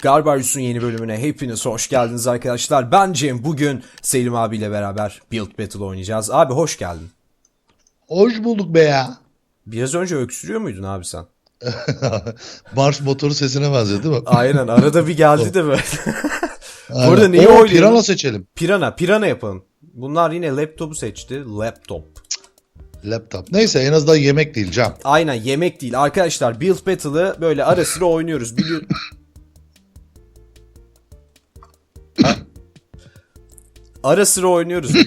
Garbarius'un yeni bölümüne hepiniz hoş geldiniz arkadaşlar. Ben Cem. Bugün Selim abiyle beraber Build Battle oynayacağız. Abi hoş geldin. Hoş bulduk be ya. Biraz önce öksürüyor muydun abi sen? Mars motoru sesine benziyor değil mi? Aynen arada bir geldi de böyle. Aynen. Burada neyi oynayalım? Pirana seçelim. Pirana, Pirana yapalım. Bunlar yine laptopu seçti. Laptop. Laptop. Neyse en azından yemek değil Cam. Aynen yemek değil. Arkadaşlar Build Battle'ı böyle ara sıra oynuyoruz. Biliyor... Ara sıra oynuyoruz.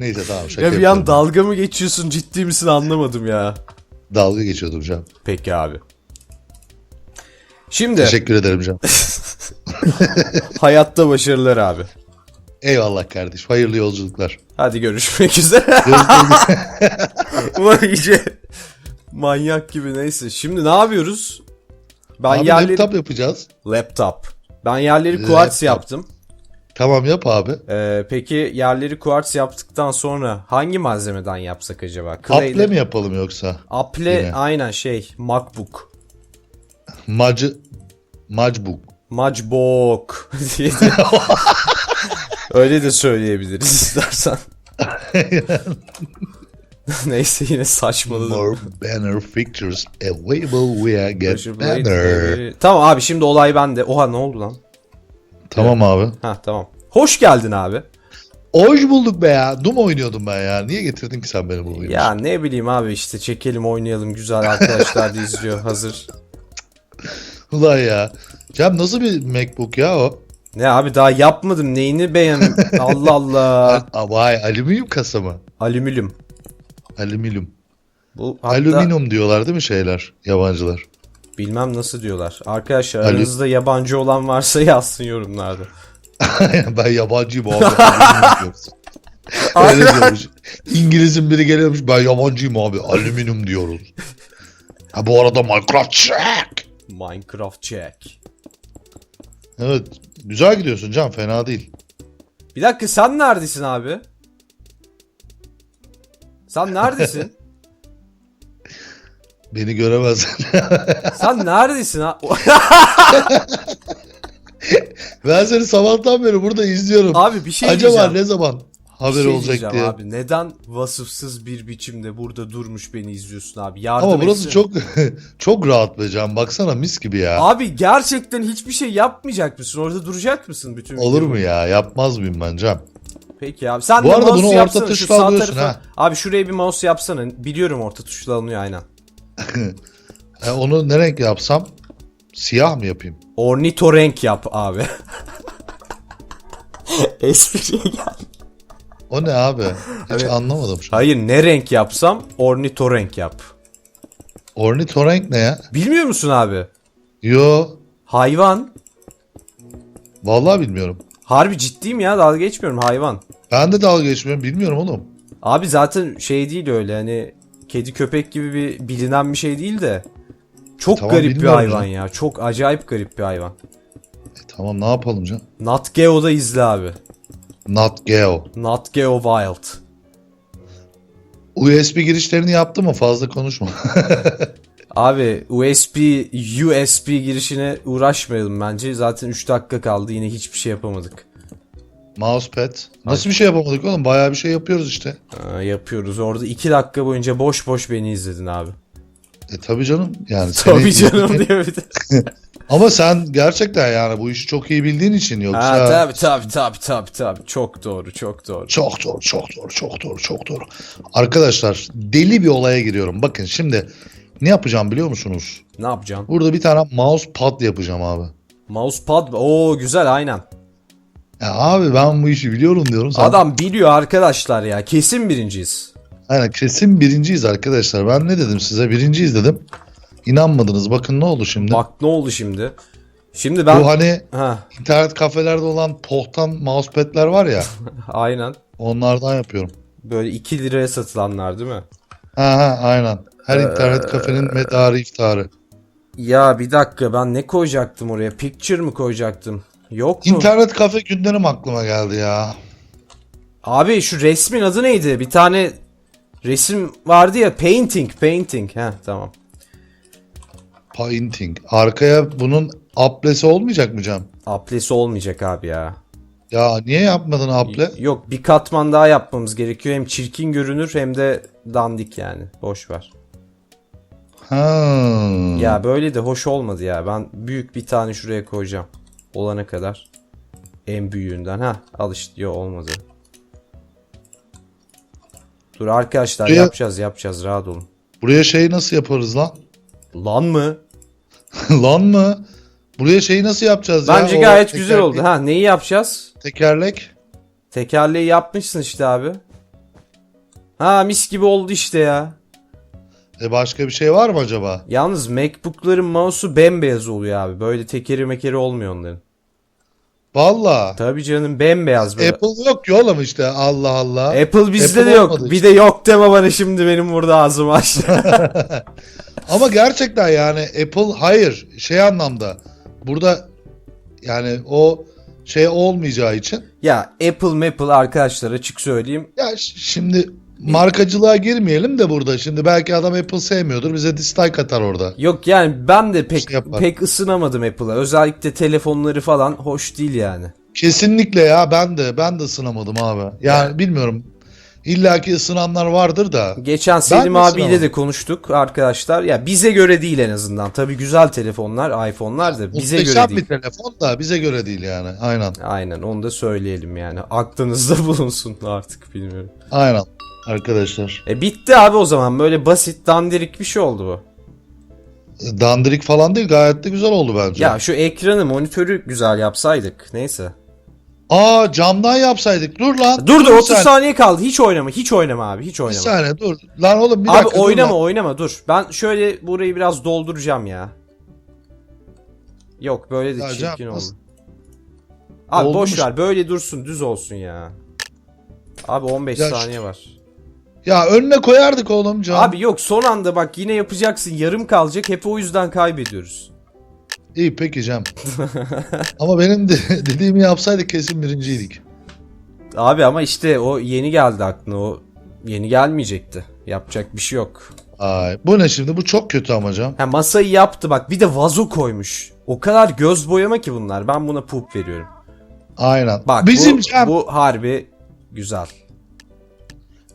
Neyse tamam şaka ya bir an dalga mı geçiyorsun ciddi misin anlamadım ya. Dalga geçiyordum Cam. Peki abi. Şimdi Teşekkür ederim Cam. hayatta başarılar abi. Eyvallah kardeş. Hayırlı yolculuklar. Hadi görüşmek üzere. Ulan iyice manyak gibi neyse. Şimdi ne yapıyoruz? Ben abi yerleri... laptop yapacağız. Laptop. Ben yerleri Laptop. yaptım. Tamam yap abi. Ee, peki yerleri kuartz yaptıktan sonra hangi malzemeden yapsak acaba? Clay'de- Apple mi yapalım yoksa? Apple Yine. aynen şey MacBook. Macı Macbook. Macbook diye Öyle de söyleyebiliriz istersen. Neyse yine saçmaladım. More banner pictures available via get banner. Tamam abi şimdi olay bende. Oha ne oldu lan? Tamam abi. Ha tamam. Hoş geldin abi. Hoş bulduk be ya. Doom oynuyordum ben ya. Niye getirdin ki sen beni bu oyuna? Ya ne bileyim abi işte çekelim oynayalım güzel arkadaşlar da izliyor hazır. Ulan ya. Cem nasıl bir MacBook ya o? Ne abi daha yapmadım neyini beğen Allah Allah. Aa, vay alüminyum kasa mı? Alüminyum. Alüminyum. Bu hatta Alüminyum diyorlar değil mi şeyler? Yabancılar. Bilmem nasıl diyorlar. Arkadaşlar Alü- aranızda yabancı olan varsa yazsın yorumlarda. ben yabancıyım abi. Öyle diyormuş. İngiliz'in biri geliyormuş. Ben yabancıyım abi. Alüminyum diyoruz. Ha bu arada Minecraft check. Minecraft check. Evet. Güzel gidiyorsun Can. Fena değil. Bir dakika sen neredesin abi? Sen neredesin? Beni göremezsin. sen neredesin ha? ben seni sabahtan beri burada izliyorum. abi bir şey Acaba diyeceğim. ne zaman haber şey olacak diye. Abi neden vasıfsız bir biçimde burada durmuş beni izliyorsun abi? Yardım Ama burası etsene. çok çok rahat be Can. Baksana mis gibi ya. Abi gerçekten hiçbir şey yapmayacak mısın? Orada duracak mısın bütün Olur mu ya? Yapmaz mıyım ben Can? Peki abi. Sen Bu de arada bunu orta yapsana şu tuşla sağ alıyorsun ha. Abi şuraya bir mouse yapsana. Biliyorum orta tuşla alınıyor aynen. E, onu ne renk yapsam? Siyah mı yapayım? Ornitorenk yap abi. Espriye gel. O ne abi? Hiç Evet. anlamadım şu an. Hayır ne renk yapsam ornitorenk yap. Ornitorenk ne ya? Bilmiyor musun abi? Yo. Hayvan. Vallahi bilmiyorum. Harbi ciddiyim ya dalga geçmiyorum hayvan. Ben de dalga geçmiyorum. Bilmiyorum oğlum. Abi zaten şey değil öyle hani kedi köpek gibi bir bilinen bir şey değil de çok Tamam, garip bir hayvan ya. ya. Çok acayip garip bir hayvan. E, tamam ne yapalım Can? Nat Geo'da izle abi. Not Geo. Nat Geo Wild. USB girişlerini yaptı mı? Fazla konuşma. Abi USB USB girişine uğraşmayalım bence. Zaten 3 dakika kaldı yine hiçbir şey yapamadık. Mousepad. Nasıl bir şey yapamadık oğlum? Bayağı bir şey yapıyoruz işte. Aa, yapıyoruz. Orada 2 dakika boyunca boş boş beni izledin abi. E tabii canım. Yani seni- canım diye bir de. Ama sen gerçekten yani bu işi çok iyi bildiğin için yoksa... Ha, tabii tabii tabii tabii tabii. Çok doğru çok doğru. Çok doğru, çok doğru, çok doğru, çok doğru. Arkadaşlar deli bir olaya giriyorum. Bakın şimdi ne yapacağım biliyor musunuz? Ne yapacaksın? Burada bir tane mouse pad yapacağım abi. Mousepad. Oo güzel aynen. Ya abi ben bu işi biliyorum diyorum. Sen... Adam biliyor arkadaşlar ya. Kesin birinciyiz. Aynen kesin birinciyiz arkadaşlar. Ben ne dedim size? Birinciyiz dedim. İnanmadınız. Bakın ne oldu şimdi? Bak ne oldu şimdi? Şimdi ben... Bu hani Ha, internet kafelerde olan pohtan mousepad'ler var ya. aynen. onlardan yapıyorum. Böyle 2 liraya satılanlar değil mi? Ha ha aynen. Her Ee, internet kafenin medarı iftarı. Ya bir dakika ben ne koyacaktım oraya? Picture mı koyacaktım? Yok mu? İnternet kafe günlerim aklıma geldi ya. Abi şu resmin adı neydi? Bir tane resim vardı ya. Painting. Painting. Heh tamam. Painting. Arkaya bunun aplesi olmayacak mı Cem? Aplesi olmayacak abi ya. Ya niye yapmadın aple? Yok bir katman daha yapmamız gerekiyor. Hem çirkin görünür hem de dandik yani. Boş ver. Ha. Ya böyle de hoş olmadı ya. Ben büyük bir tane şuraya koyacağım. Olana kadar. En büyüğünden. Ha al işte. Yok olmadı. Dur arkadaşlar Buraya- yapacağız yapacağız rahat olun. Buraya şey nasıl yaparız lan? Lan mı? lan mı? Buraya şeyi nasıl yapacağız ya? Bence O gayet güzel tekerlek- oldu. Ha neyi yapacağız? Tekerlek. Tekerleği yapmışsın işte abi. Ha mis gibi oldu işte ya. E başka bir şey var mı acaba? Yalnız MacBook'ların mouse'u bembeyaz oluyor abi. Böyle tekeri mekeri olmuyor onların. Valla. Tabii canım bembeyaz böyle. Apple yok ki oğlum işte Allah Allah. Apple bizde Apple de yok. olmadı Bir de yok deme bana şimdi benim burada ağzımı açtı. Ama gerçekten yani Apple hayır şey anlamda. Burada yani o şey olmayacağı için. ya Apple Maple arkadaşlar açık söyleyeyim. Ya şimdi markacılığa girmeyelim de burada. Şimdi belki adam Apple sevmiyordur. Bize dislike atar orada. Yok yani ben de pek Şey yapar. pek ısınamadım Apple'a. Özellikle telefonları falan hoş değil yani. Kesinlikle ya ben de ben de ısınamadım abi. Yani bilmiyorum. İlla ki ısınanlar vardır da. Geçen Selim de abiyle ısınamadım. de konuştuk arkadaşlar. Ya bize göre değil en azından. Tabii güzel telefonlar, iPhone'lar da bize Muhteşem göre değil. bir telefon da bize göre değil yani. Aynen. Aynen onu da söyleyelim yani. Aklınızda bulunsun artık bilmiyorum. Aynen. Arkadaşlar. E bitti abi o zaman. Böyle basit dandirik bir şey oldu bu. Dandirik falan değil gayet de güzel oldu bence. Ya şu ekranı, monitörü güzel yapsaydık. Neyse. Aa camdan yapsaydık. Dur lan. Dur dur bir 30 saniye. saniye kaldı. Hiç oynama. Hiç oynama abi. Hiç Bir oynama. saniye dur. Lan oğlum bir Abi dakika. dur oynama lan. oynama dur. Ben şöyle burayı biraz dolduracağım ya. Yok böyle de Ya çirkin oldu. nasıl- Abi boş ver böyle dursun düz olsun ya. Abi 15 Ya saniye var. Ya önüne koyardık oğlum cam. Abi yok son anda bak yine yapacaksın yarım kalacak hep o yüzden kaybediyoruz. İyi peki Cem. Ama benim de dediğimi yapsaydık kesin birinciydik. Abi ama işte o yeni geldi aklına o yeni gelmeyecekti. Yapacak bir şey yok. Ay, bu ne şimdi? Bu çok kötü ama Cem. Ha masayı yaptı bak bir de vazo koymuş. O kadar göz boyama ki bunlar. Ben buna pup veriyorum. Aynen. Bak Bizim bu, Cem. bu harbi güzel.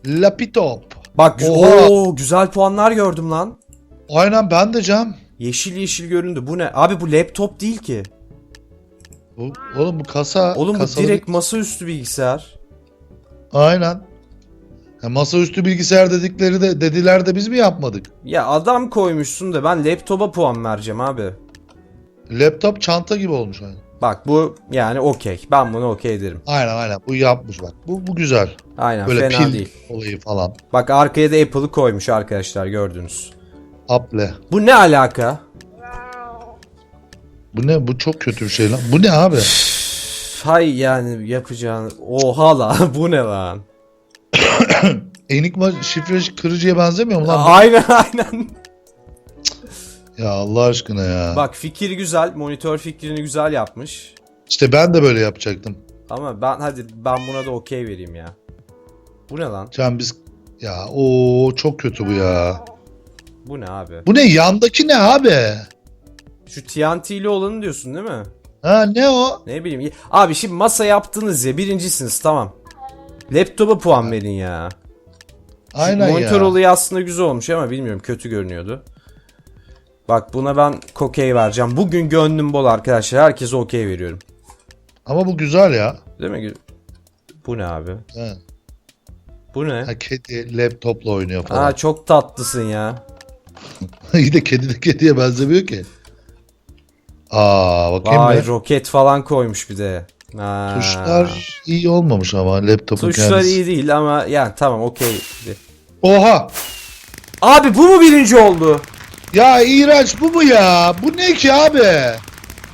Lapitop. Bak gü- Oha. Oo, güzel puanlar gördüm lan. Aynen ben de Cem. Yeşil yeşil göründü. Bu ne? Abi bu laptop değil ki. Bu, oğlum bu kasa. Oğlum bu kasalı direkt bir- masaüstü bilgisayar. Aynen. Ya masaüstü bilgisayar dedikleri de dediler de biz mi yapmadık? Ya adam koymuşsun da ben laptopa puan vereceğim abi. Laptop çanta gibi olmuş aynen. Bak bu yani okey. Ben bunu okey derim. Aynen aynen. Bu yapmış bak. Bu, bu güzel. Aynen Böyle fena pil değil. olayı falan. Bak arkaya da Apple'ı koymuş arkadaşlar gördünüz. Apple. Bu ne alaka? Bu ne? Bu çok kötü bir şey lan. Bu ne abi? Hay yani yapacağın. Oha la bu ne lan? Enigma şifre kırıcıya benzemiyor mu lan? Aynen aynen. Ya Allah aşkına ya. Bak fikir güzel. Monitör fikrini güzel yapmış. İşte ben de böyle yapacaktım. Ama ben hadi ben buna da okey vereyim ya. Bu ne lan? Can biz ya o çok kötü bu ya. Bu ne abi? Bu ne yandaki ne abi? Şu TNT'li olanı diyorsun değil mi? Ha ne o? Ne bileyim. Abi şimdi masa yaptınız ya birincisiniz tamam. Laptopa puan verin ya. Aynen monitör ya. olayı aslında güzel olmuş ama bilmiyorum kötü görünüyordu. Bak buna ben okey vereceğim. Bugün gönlüm bol arkadaşlar. Herkese okey veriyorum. Ama bu güzel ya. Değil mi? Bu ne abi? Ha. Bu ne? Ha, kedi laptopla oynuyor falan. Aa çok tatlısın ya. İyi de kedi de kediye benzemiyor ki. Aa bakayım Vay bir. roket falan koymuş bir de. Ha. Tuşlar iyi olmamış ama laptopun Tuşlar kendisi. iyi değil ama yani tamam okey. Oha! Abi bu mu birinci oldu? Ya iğrenç bu mu ya? Bu ne ki abi?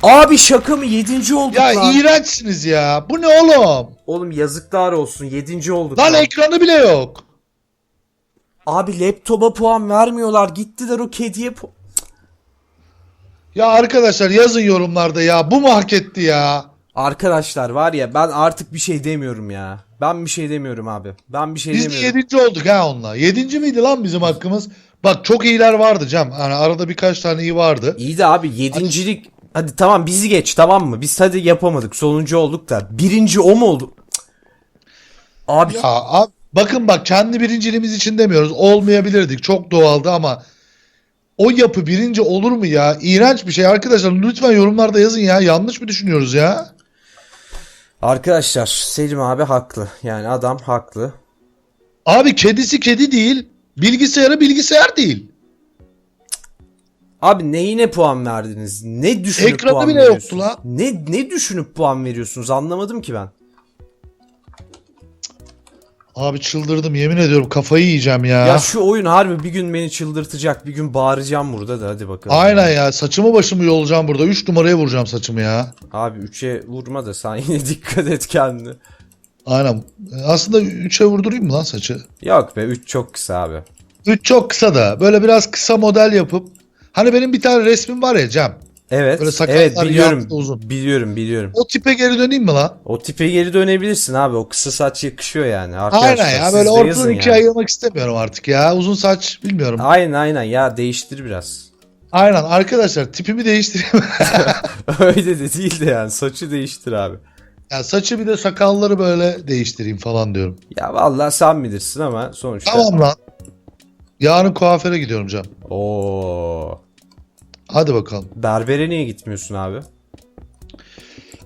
Abi şaka mı? Yedinci olduk Ya lan. iğrençsiniz ya. Bu ne oğlum? Oğlum yazıklar olsun. Yedinci olduk. Lan lan. ekranı bile yok. Abi laptopa puan vermiyorlar. Gittiler o kediye pu- Ya arkadaşlar yazın yorumlarda ya. Bu mu hak etti ya? Arkadaşlar var ya ben artık bir şey demiyorum ya. Ben bir şey demiyorum abi. Ben bir şey Biz de demiyorum. yedinci olduk ha onunla. Yedinci miydi lan bizim hakkımız? Bak çok iyiler vardı Cem. Hani arada birkaç tane iyi vardı. İyi de abi yedincilik hadi tamam bizi geç tamam mı? Biz hadi yapamadık sonuncu olduk da birinci o mu oldu? Abi Ya abi, bakın bak kendi birinciliğimiz için demiyoruz. Olmayabilirdik. Çok doğaldı ama o yapı birinci olur mu ya? İğrenç bir şey arkadaşlar. Lütfen yorumlarda yazın ya. Yanlış mı düşünüyoruz ya? arkadaşlar Selim abi haklı. Yani adam haklı. Abi kedisi kedi değil. Bilgisayarı bilgisayar değil. Abi neyine puan verdiniz? Ne düşünüp Ekranı puan bile veriyorsunuz? yoktu lan. Ne ne düşünüp puan veriyorsunuz? Anlamadım ki ben. Abi çıldırdım yemin ediyorum kafayı yiyeceğim ya. Ya şu oyun harbi bir gün beni çıldırtacak. Bir gün bağıracağım burada da hadi bakalım. Aynen ya saçımı başımı yolacağım burada. 3 numaraya vuracağım saçımı ya. Abi 3'e vurma da sen yine dikkat et kendine. Aynen. Aslında 3'e vurdurayım mı lan saçı? Yok be 3 çok kısa abi. 3 çok kısa da. Böyle biraz kısa model yapıp. Hani benim bir tane resmim var ya Cem. Evet. Böyle evet biliyorum. uzun. Biliyorum biliyorum. O tipe geri döneyim mi lan? O tipe geri dönebilirsin abi. O kısa saç yakışıyor yani. Arkadaşlar, Aynen ya böyle ortadan ikiye yani. ayırmak istemiyorum artık ya. Uzun saç bilmiyorum. Aynen aynen ya değiştir biraz. Aynen arkadaşlar tipimi değiştireyim. Öyle de değil de yani saçı değiştir abi. Ya saçı bir de sakalları böyle değiştireyim falan diyorum. Ya vallahi sen bilirsin ama sonuçta. Tamam lan. Yarın kuaföre gidiyorum Cem. Oo. Hadi bakalım. Berbere niye gitmiyorsun abi?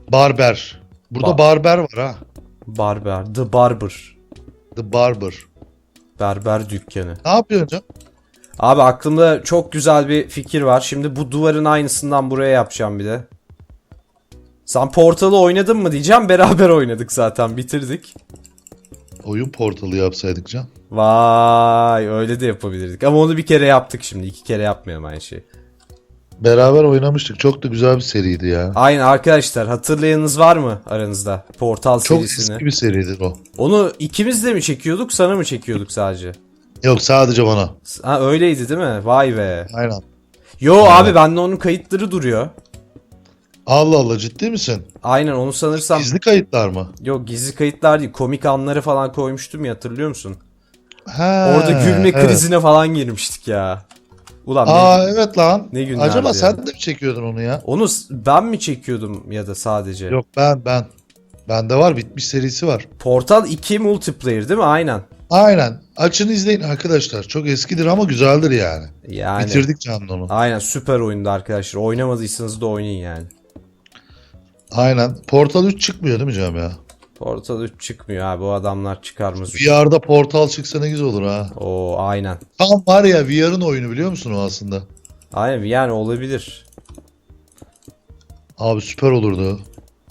Barber. Burada Ba- barber var ha. Barber. The Barber. The Barber. Berber dükkanı. Ne yapıyorsun Cem? Abi aklımda çok güzel bir fikir var. Şimdi bu duvarın aynısından buraya yapacağım bir de. Sen Portal'ı oynadın mı diyeceğim. Beraber oynadık zaten. Bitirdik. Oyun portalı yapsaydık Cem. Vay öyle de yapabilirdik. Ama onu bir kere yaptık şimdi. iki kere yapmayalım aynı şeyi. Beraber oynamıştık. Çok da güzel bir seriydi ya. Aynen arkadaşlar hatırlayanınız var mı aranızda? Portal Çok serisini. eski bir seridir o. Onu ikimiz de mi çekiyorduk sana mı çekiyorduk sadece? Yok sadece bana. Ha öyleydi değil mi? Vay be. Aynen. Yo Evet. abi bende onun kayıtları duruyor. Allah Allah ciddi misin? Aynen onu sanırsam Gizli kayıtlar mı? yok gizli kayıtlar değil komik anları falan koymuştum ya hatırlıyor musun? Ha, Orada gülme evet. krizine falan girmiştik ya. Ulan ne- Aa evet lan. Ne günlerdi Acaba ya. sen de mi çekiyordun onu ya? onu ben mi çekiyordum ya da sadece? Yok ben ben. Bende var bitmiş serisi var. Portal 2 multiplayer değil mi? Aynen. Aynen. Açın izleyin arkadaşlar. Çok eskidir ama güzeldir yani. Yani. Bitirdik canlı onu. Aynen süper oyundu arkadaşlar. Oynamadıysanız da oynayın yani. Aynen. Portal 3 çıkmıyor değil mi Cem ya? Portal 3 çıkmıyor abi. O adamlar çıkarmaz. VR'da Portal çıksa ne güzel olur ha. O aynen. Tam var ya VR'ın oyunu biliyor musun o aslında? Aynen yani olabilir. Abi süper olurdu.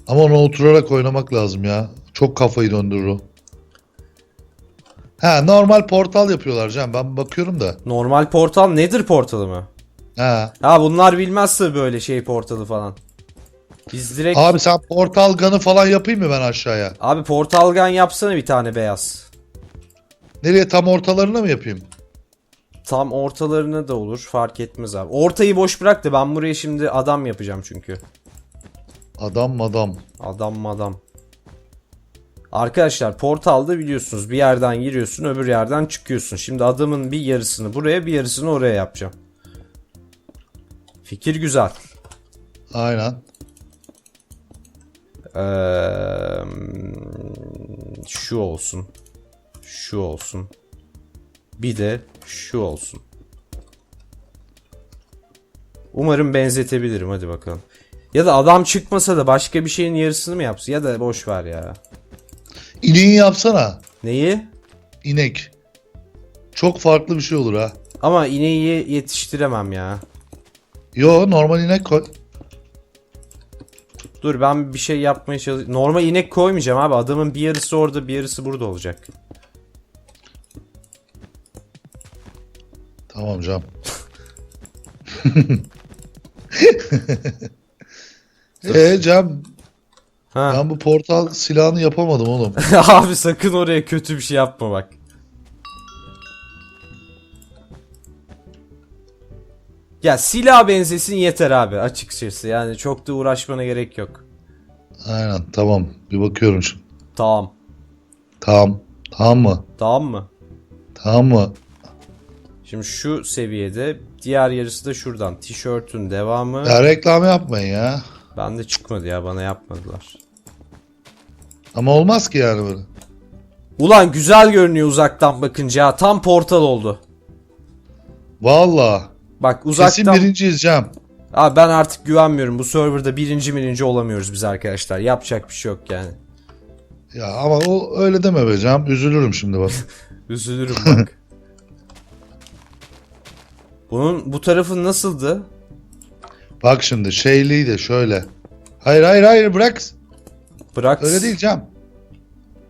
Ama onu oturarak oynamak lazım ya. Çok kafayı döndürür o. Ha normal portal yapıyorlar Cem. Ben bakıyorum da. Normal portal nedir portalı mı? Ha. Ha bunlar bilmezse böyle şey portalı falan. Biz direkt abi, Abi sen portal gun'ı falan yapayım mı ben aşağıya? portal gun yapsana bir tane beyaz. Nereye tam ortalarına mı yapayım? Tam ortalarına da olur fark etmez abi. Ortayı boş bırak da ben buraya şimdi adam yapacağım çünkü. Adam madam. Adam madam. Arkadaşlar portalda biliyorsunuz bir yerden giriyorsun öbür yerden çıkıyorsun. Şimdi adamın bir yarısını buraya bir yarısını oraya yapacağım. Fikir güzel. Aynen. Şu olsun. Şu olsun. Bir de şu olsun. Umarım benzetebilirim hadi bakalım. Ya da adam çıkmasa da başka bir şeyin yarısını mı yapsın ya da boş ver ya. İneği yapsana. Neyi? İnek. Çok farklı bir şey olur ha. Ama ineği yetiştiremem ya. Yo normal inek koy. Dur ben bir şey yapmaya çalışıyorum. Normal inek koymayacağım abi. Adamın bir yarısı orada bir yarısı burada olacak. Tamam Cem. Eee Cem Ha. ben bu portal silahını yapamadım oğlum. abi sakın oraya kötü bir şey yapma bak. Ya silah benzesin yeter abi açıkçası. Yani çok da uğraşmana gerek yok. Aynen tamam bir bakıyorum şimdi. Tamam. Tamam. Tamam mı? Tamam mı? Tamam mı? Şimdi şu seviyede diğer yarısı da şuradan. Tişörtün devamı. Ya reklam yapmayın ya. Bende çıkmadı ya bana yapmadılar. Ama olmaz ki yani böyle. Ulan güzel görünüyor uzaktan bakınca. Tam portal oldu. Valla. Bak Kesin uzaktan. birinciyiz Cem. Abi ben artık güvenmiyorum. Bu serverda birinci birinci olamıyoruz biz arkadaşlar. Yapacak bir şey yok yani. Ya ama o öyle deme be Cem. Üzülürüm şimdi bak. Üzülürüm bak. Bunun bu tarafı nasıldı? bak şimdi şeyliği de şöyle. Hayır hayır hayır bırak. Bırak. Öyle değil Cem.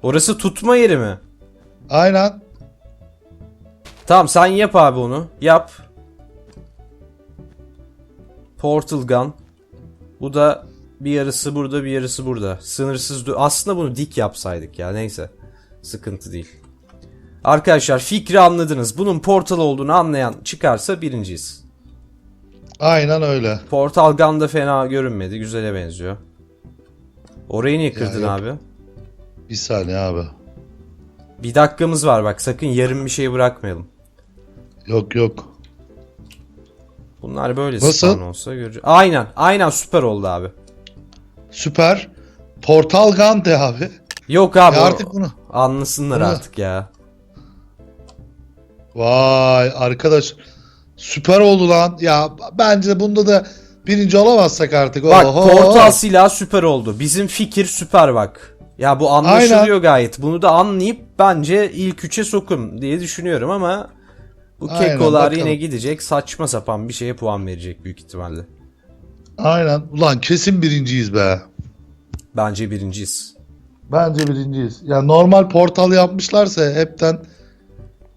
Orası tutma yeri mi? Aynen. Tamam sen yap abi onu. Yap. Portal gun. Bu da bir yarısı burada bir yarısı burada. Sınırsız Aslında bunu dik yapsaydık ya neyse. Sıkıntı değil. Arkadaşlar fikri anladınız. Bunun portal olduğunu anlayan çıkarsa birinciyiz. Aynen öyle. Portal gun da fena görünmedi. Güzele benziyor. Orayı niye kırdın yok. abi? Bir saniye abi. Bir dakikamız var bak sakın yarım bir şey bırakmayalım. Yok yok. Bunlar böyle Nasıl? spawn olsa göreceğiz. Aynen aynen süper oldu abi. Süper. Portal Gun de abi. Yok abi Ya artık bunu. anlasınlar Bunu- artık ya. Vay arkadaş. Süper oldu lan. Ya bence bunda da birinci olamazsak artık. Bak Oho. portal silah süper oldu. Bizim fikir süper bak. Ya bu anlaşılıyor gayet. Bunu da anlayıp bence ilk üçe sokun diye düşünüyorum ama bu Aynen, kekolar bakalım. yine gidecek saçma sapan bir şeye puan verecek büyük ihtimalle. Aynen. Ulan kesin birinciyiz be. Bence birinciyiz. Bence birinciyiz. Ya normal portal yapmışlarsa hepten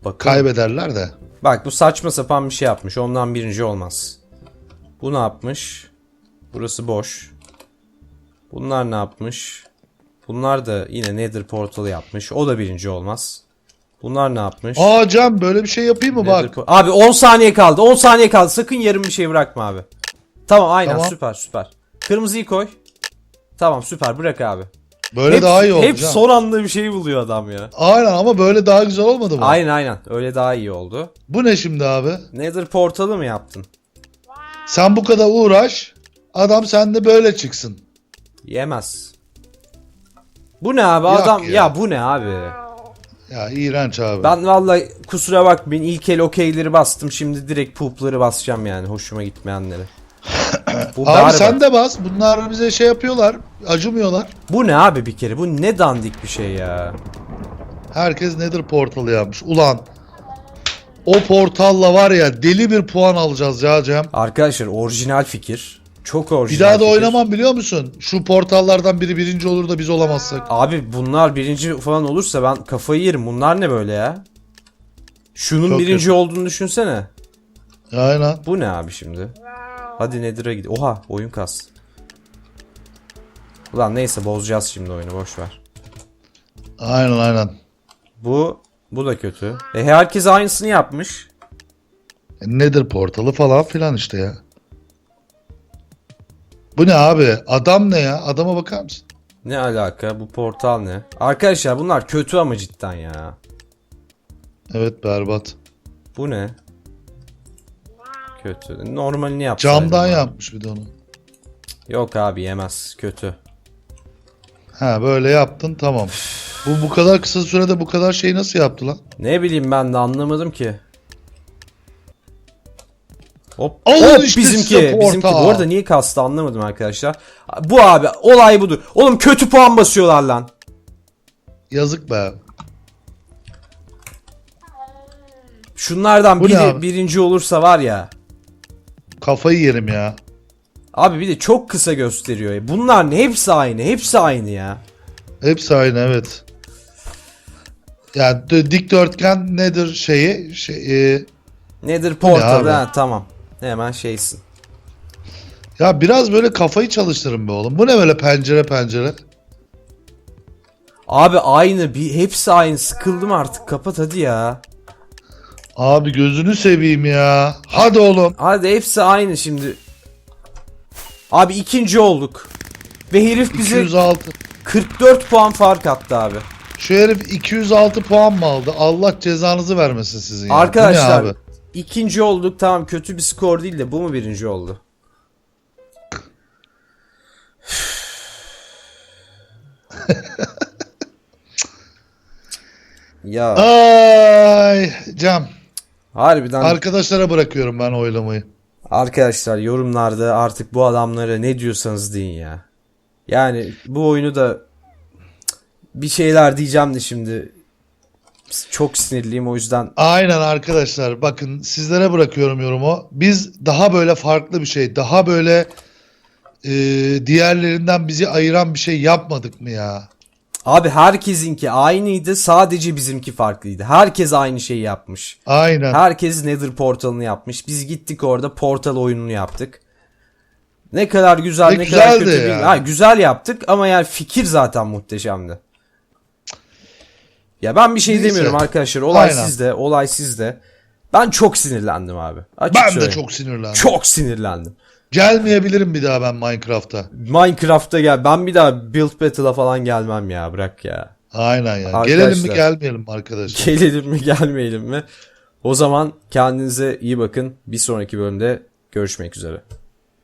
Bakın. kaybederler de. Bak bu saçma sapan bir şey yapmış. Ondan birinci olmaz. Bu ne yapmış? Burası boş. Bunlar ne yapmış? Bunlar da yine Nether portalı yapmış. O da birinci olmaz. Bunlar ne yapmış? Aa Cem böyle bir şey yapayım mı Nether bak. po- Abi 10 saniye kaldı. 10 saniye kaldı. Sakın yarım bir şey bırakma abi. Tamam aynen Tamam. süper süper. Kırmızıyı koy. Tamam süper bırak abi. Böyle hep, daha iyi oldu Hep Cem. son anda bir şey buluyor adam ya. Aynen ama böyle daha güzel olmadı mı? Aynen aynen. Öyle daha iyi oldu. Bu ne şimdi abi? Nether portalı mı yaptın? Sen bu kadar uğraş. Adam sende böyle çıksın. Yemez. Bu ne abi Yok adam ya. ya. bu ne abi? Ya iğrenç abi. Ben vallahi kusura bakmayın ilk el okeyleri bastım şimdi direkt poopları basacağım yani hoşuma gitmeyenleri. Bu Abi sen de bas. Bunlar bize şey yapıyorlar. Acımıyorlar. Bu ne abi bir kere bu ne dandik bir şey ya. Herkes nedir portalı yapmış. Ulan o portalla var ya deli bir puan alacağız ya Cem. Arkadaşlar orijinal fikir. Çok Bir orijinal daha da fikir. oynamam biliyor musun? Şu portallardan biri birinci olur da biz olamazsak. Abi bunlar birinci falan olursa ben kafayı yerim. Bunlar ne böyle ya? Şunun Çok birinci kötü. olduğunu düşünsene. Aynen. Bu ne abi şimdi? Hadi Nether'a gidelim. Oha oyun kastı. Ulan neyse bozacağız şimdi oyunu boş ver. Aynen aynen. Bu bu da kötü. E herkes aynısını yapmış. E, Nedir portalı falan filan işte ya. Bu ne abi? Adam ne ya? Adama bakar mısın? Ne alaka? Bu portal ne? Arkadaşlar bunlar kötü ama cidden ya. Evet berbat. Bu ne? Kötü. Normalini yapsaydım. Camdan abi. yapmış bir de onu. Yok abi yemez. Kötü. Ha böyle yaptın tamam. Bu bu kadar kısa sürede bu kadar şeyi nasıl yaptı lan? Ne bileyim ben de anlamadım ki. Hop, Alın hop işte bizimki. Bizimki. Bu arada niye kastı anlamadım arkadaşlar. Bu abi olay budur. Oğlum kötü puan basıyorlar lan. Yazık be. Şunlardan Bu ne biri birinci olursa var ya. Kafayı yerim ya. Abi bir de çok kısa gösteriyor. Bunlar ne? Hepsi aynı. Hepsi aynı ya. Hepsi aynı evet. Ya d- dikdörtgen nedir şeyi? Şey, e, Nedir portal? Ha, tamam. Hemen şeysin. ya biraz böyle kafayı çalıştırın be oğlum. Bu ne böyle pencere pencere? Abi aynı. Bir, hepsi aynı. Sıkıldım artık. Kapat hadi ya. Abi gözünü seveyim ya. Hadi oğlum. Hadi hepsi aynı şimdi. Abi ikinci olduk. Ve herif bize 206. 44 puan fark attı abi. Şu herif 206 puan mı aldı? Allah cezanızı vermesin sizin ya. Arkadaşlar? İkinci olduk tamam kötü bir skor değil de bu mu birinci oldu? ya Ay Cem. harbiden Arkadaşlara bırakıyorum ben oylamayı. arkadaşlar yorumlarda artık bu adamlara ne diyorsanız deyin ya. Yani bu oyunu da bir şeyler diyeceğim de şimdi çok sinirliyim o yüzden Aynen arkadaşlar bakın sizlere bırakıyorum yorumu. Biz daha böyle farklı bir şey, daha böyle e, diğerlerinden bizi ayıran bir şey yapmadık mı ya? Abi herkesinki aynıydı sadece bizimki farklıydı. Herkes aynı şeyi yapmış. Aynen. Herkes Nether portalını yapmış. Biz gittik orada portal oyununu yaptık. Ne kadar güzel Ve ne kadar kötü değil. yani. Ha, güzel yaptık ama yani fikir zaten muhteşemdi. Ya ben bir şey Neyse. demiyorum arkadaşlar. Olay Aynen. sizde, olay sizde. Ben çok sinirlendim abi. Açık Ben de söyleyeyim. çok sinirlendim. çok sinirlendim. Gelmeyebilirim bir daha ben Minecraft'a. Minecraft'ta gel. Ben bir daha Build Battle'a falan gelmem ya. Bırak ya. Aynen ya. Arkadaşlar. Gelelim mi gelmeyelim mi arkadaşlar? Gelelim mi gelmeyelim mi? O zaman kendinize iyi bakın. Bir sonraki bölümde görüşmek üzere.